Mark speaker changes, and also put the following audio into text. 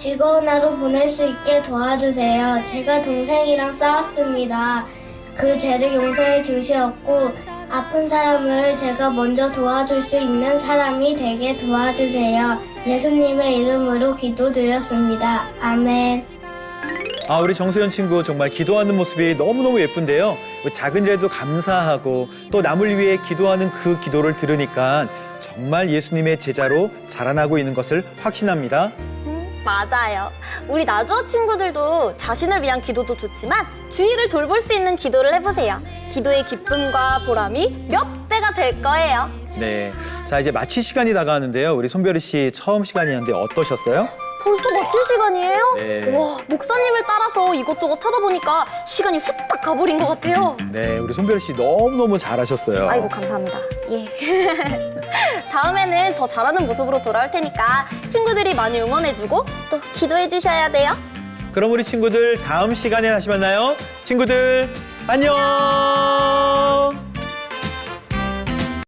Speaker 1: 즐거운 하루 보낼 수 있게 도와주세요. 제가 동생이랑 싸웠습니다. 그 죄를 용서해 주시었고 아픈 사람을 제가 먼저 도와줄 수 있는 사람이 되게 도와주세요. 예수님의 이름으로 기도드렸습니다. 아멘.
Speaker 2: 아, 우리 정소연 친구 정말 기도하는 모습이 너무너무 예쁜데요. 뭐 작은 일에도 감사하고 또 남을 위해 기도하는 그 기도를 들으니까 정말 예수님의 제자로 자라나고 있는 것을 확신합니다.
Speaker 3: 음, 맞아요. 우리 나주어 친구들도 자신을 위한 기도도 좋지만 주위를 돌볼 수 있는 기도를 해보세요. 기도의 기쁨과 보람이 몇 배가 될 거예요.
Speaker 2: 네. 자, 이제 마칠 시간이 다가왔는데요. 우리 손별이 씨 처음 시간이었는데 어떠셨어요?
Speaker 3: 벌써 마칠 시간이에요? 네. 와, 목사님을 따라서 이것저것 하다 보니까 시간이 후딱 가버린 것 같아요.
Speaker 2: 네, 우리 손별이 씨 너무너무 잘하셨어요. 아이고,
Speaker 3: 감사합니다. 예. 다음에는 더 잘하는 모습으로 돌아올 테니까 친구들이 많이 응원해주고 또 기도해 주셔야 돼요.
Speaker 2: 그럼 우리 친구들 다음 시간에 다시 만나요. 친구들 안녕.